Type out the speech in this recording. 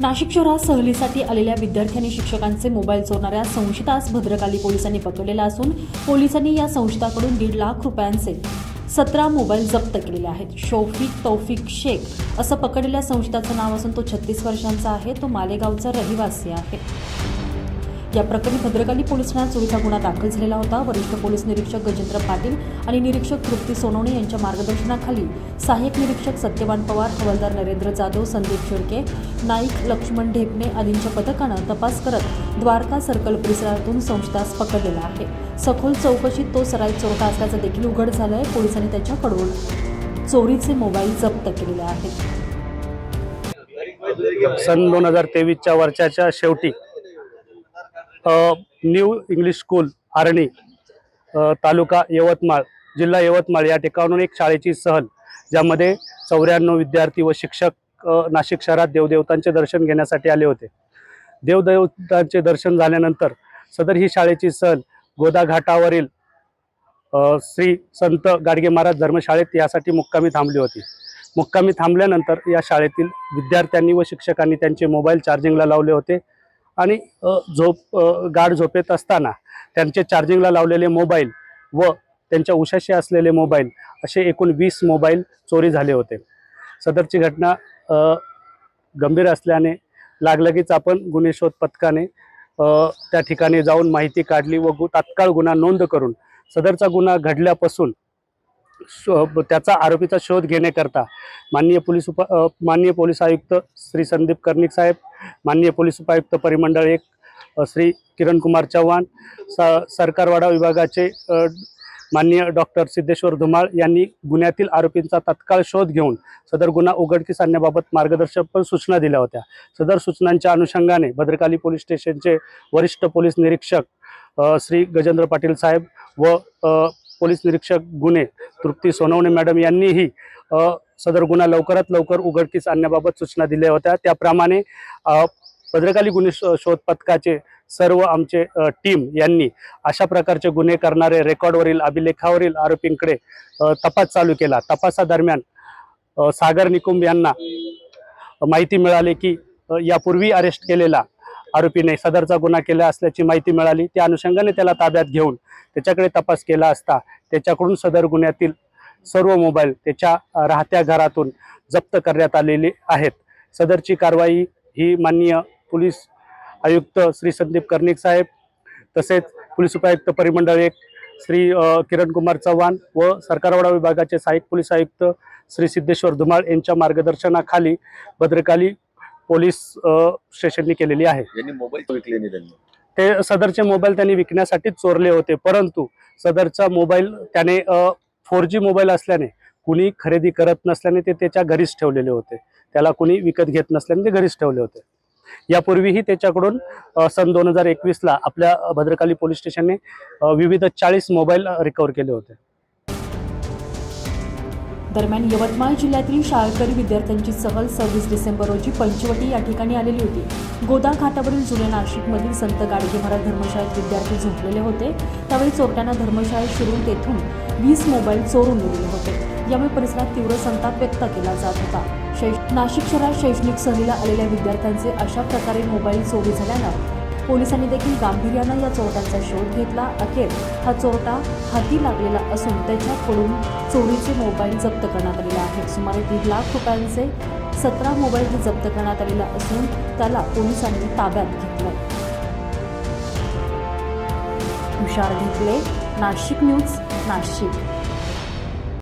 नाशिक शहरात सहलीसाठी आलेल्या विद्यार्थ्यांनी शिक्षकांचे मोबाईल चोरणाऱ्या संशयितास भद्रकाली पोलिसांनी पकडलेला असून पोलिसांनी या संशयिताकडून दीड लाख रुपयांचे सतरा मोबाईल जप्त केलेले आहेत. शौफिक तौफिक शेख असं पकडलेल्या संशयिताचं नाव असून तो छत्तीस वर्षांचा आहे. तो मालेगावचा रहिवासी आहे. या प्रकरणी भद्रकाली पोलीस ठाण्यात चोरीचा गुन्हा दाखल झालेला होता. वरिष्ठ पोलीस निरीक्षक गजेंद्र पाटील आणि निरीक्षक तृप्ती सोनवणे यांच्या मार्गदर्शनाखाली सहाय्यक निरीक्षक सत्यवान पवार हवालदार नरेंद्र जाधव संदीप शिडके नाईक लक्ष्मण ढेपणे आदींच्या पथकानं तपास करत द्वारका सर्कल परिसरातून संस्थास पकडलेला आहे. सखोल चौकशीत तो सराईत चोरटा असल्याचं देखील उघड झालंय. पोलिसांनी त्याच्याकडून चोरीचे मोबाईल जप्त केलेले आहेत. सन दोन हजार तेवीसच्या वर्षाच्या शेवटी new English school Arni taluka Yavatmal जिल्हा यवतमाळ या ठिकाणून एक शाळेची सहल ज्यामध्ये चौऱ्याण्णव विद्यार्थी व शिक्षक नाशिक शहरात देवदेवतांचे दर्शन घेण्यासाठी आले होते. देवदेवतांचे दर्शन झाल्यानंतर सदर ही शाळेची सहल गोदा घाटावरील श्री संत गाडगे महाराज धर्मशाळेत यासाठी मुक्कामी थांबली होती. मुक्कामी थांबल्यानंतर या शाळेतील विद्यार्थ्यांनी व शिक्षकांनी त्यांचे मोबाईल चार्जिंगला लावले होते. आणि झोप गाढ झोपेत असताना त्यांचे चार्जिंगला लावलेले मोबाईल व त्यांच्या उशाशी असलेले मोबाईल असे एकूण वीस मोबाईल चोरी झाले होते. सदरची घटना गंभीर असल्याने लागलगीच आपण गुन्हे शोध पथकाने त्या ठिकाणी जाऊन माहिती काढली व गु तात्काळ गुन्हा नोंद करून सदरचा गुन्हा घडल्यापासून शो- त्याचा आरोपीचा शोध घेण्याकरता माननीय पोलीस उप माननीय पोलीस आयुक्त श्री संदीप कर्णिक साहेब माननीय पोलीस उपायुक्त परिमंडळ एक श्री किरण कुमार चव्हाण स सरकारवाडा विभागाचे माननीय डॉक्टर सिद्धेश्वर धुमाळ यांनी गुन्ह्यातील आरोपींचा तत्काळ शोध घेऊन सदर गुन्हा उघडकीस आणण्याबाबत मार्गदर्शक सूचना दिल्या होत्या. सदर सूचनांच्या अनुषंगाने भद्रकाली पोलीस स्टेशनचे वरिष्ठ पोलीस निरीक्षक श्री गजेंद्र पाटील साहेब व पोलीस निरीक्षक गुन्हे तृप्ती सोनवणे मॅडम यांनीही सदर गुन्हा लवकरात लवकर उघडकीस आणण्याबाबत सूचना दिल्या होत्या. त्याप्रमाणे अ, भद्रकाली गुन्हे शोध पथकाचे सर्व आमचे टीम यांनी अशा प्रकारचे गुन्हे करणारे रेकॉर्डवरील अभिलेखावरील आरोपींकडे तपास चालू केला. तपासादरम्यान सागर निकुंब यांना माहिती मिळाली की यापूर्वी अरेस्ट केलेला आरोपीने सदरचा गुन्हा केला असल्याची माहिती मिळाली. त्या अनुषंगाने त्याला ताब्यात घेऊन त्याच्याकडे तपास केला असता त्याच्याकडून सदर गुन्ह्यातील सर्व मोबाईल त्याच्या राहत्या घरातून जप्त करण्यात आलेले आहेत. सदरची कारवाई ही माननीय पोलीस आयुक्त श्री संदीप कर्णिक साहेब तसेच पोलीस उपायुक्त परिमंडळ एक श्री किरण कुमार चव्हाण व सरकारवाडा विभागाचे सहाय्यक पोलीस आयुक्त श्री सिद्धेश्वर धुमाळ यांच्या मार्गदर्शनाखाली भद्रकाली पोलीस स्टेशननी केलेली आहे. मोबाईल ते सदरचे मोबाईल त्यांनी विकण्यासाठी चोरले होते परंतु सदरचा मोबाईल त्याने फोर जी मोबाईल असल्याने कुणी खरेदी करत नसल्याने ते त्याच्या घरीच ठेवलेले होते. त्याला कुणी विकत घेत नसल्याने ते घरीच ठेवले होते. यापूर्वीही त्याच्याकडून सन दोन हजार एकवीसला आपल्या भद्रकाली पोलीस स्टेशनने विविध चाळीस मोबाईल रिकवर केले होते. दरम्यान यवतमाळ जिल्ह्यातील शाळकरी विद्यार्थ्यांची सहल सव्वीस डिसेंबर रोजी पंचवटी या ठिकाणी आलेली होती. गोदा घाटावरील जुन्या नाशिकमधील संत गाडगे महाराज धर्मशाळेत विद्यार्थी झोपलेले होते. त्यावेळी चोरट्यांना धर्मशाळेत शिरून तेथून वीस मोबाईल चोरून नेलेले होते. यामुळे परिसरात तीव्र संताप व्यक्त केला जात होता. शैक्ष नाशिक शहरात शैक्षणिक सहलीला आलेल्या विद्यार्थ्यांचे अशा प्रकारे मोबाईल चोरी झाल्यानं पोलिसांनी देखील गांभीर्यानं या चोरट्याचा शोध घेतला. अखेर हा चोरटा हाती लागलेला असून त्याच्याकडून चोरीचे मोबाईल जप्त करण्यात आलेला आहे सुमारे दीड लाख रुपयांचे सतरा मोबाईल जप्त करण्यात आलेला असून त्याला पोलिसांनी ताब्यात घेतलं तुषार घेतले नाशिक न्यूज नाशिक.